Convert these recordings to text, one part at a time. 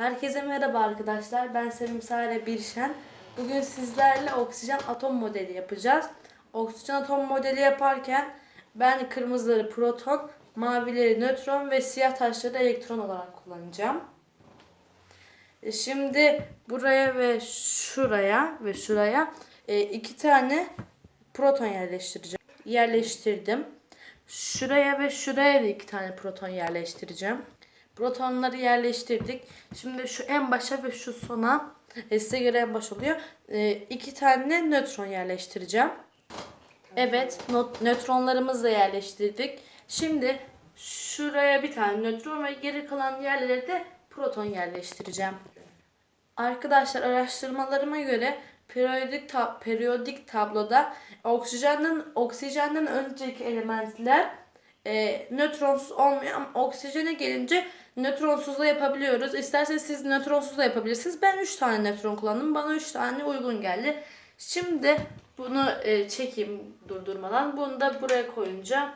Herkese merhaba arkadaşlar. Ben Sevim Sare Birşen. Bugün sizlerle oksijen atom modeli yapacağız. Oksijen atom modeli yaparken ben kırmızıları proton, mavileri nötron ve siyah taşları elektron olarak kullanacağım. E, Şimdi buraya ve şuraya ve şuraya e, iki tane proton yerleştireceğim. Yerleştirdim. Şuraya ve şuraya da iki tane proton yerleştireceğim. Protonları yerleştirdik. Şimdi şu en başa ve şu sona e, size göre en baş oluyor. E, iki tane nötron yerleştireceğim. Evet, nötronlarımızı da yerleştirdik. Şimdi şuraya bir tane nötron ve geri kalan yerlere de proton yerleştireceğim. Arkadaşlar araştırmalarıma göre periyodik ta- periyodik tabloda oksijenden oksijenden önceki elementler e, nötronsuz olmuyor ama oksijene gelince nötronsuz da yapabiliyoruz. İsterseniz siz nötronsuz da yapabilirsiniz. Ben 3 tane nötron kullandım. Bana 3 tane uygun geldi. Şimdi bunu e, çekeyim durdurmadan. Bunu da buraya koyunca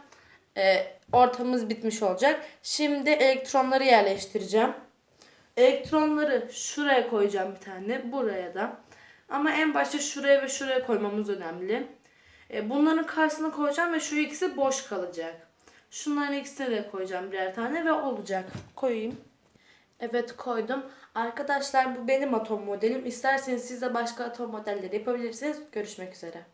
e, ortamımız bitmiş olacak. Şimdi elektronları yerleştireceğim. Elektronları şuraya koyacağım bir tane. Buraya da. Ama en başta şuraya ve şuraya koymamız önemli. E, bunların karşısına koyacağım ve şu ikisi boş kalacak. Şunların ikisine de koyacağım birer tane ve olacak. Koyayım. Evet koydum. Arkadaşlar bu benim atom modelim. İsterseniz siz de başka atom modelleri yapabilirsiniz. Görüşmek üzere.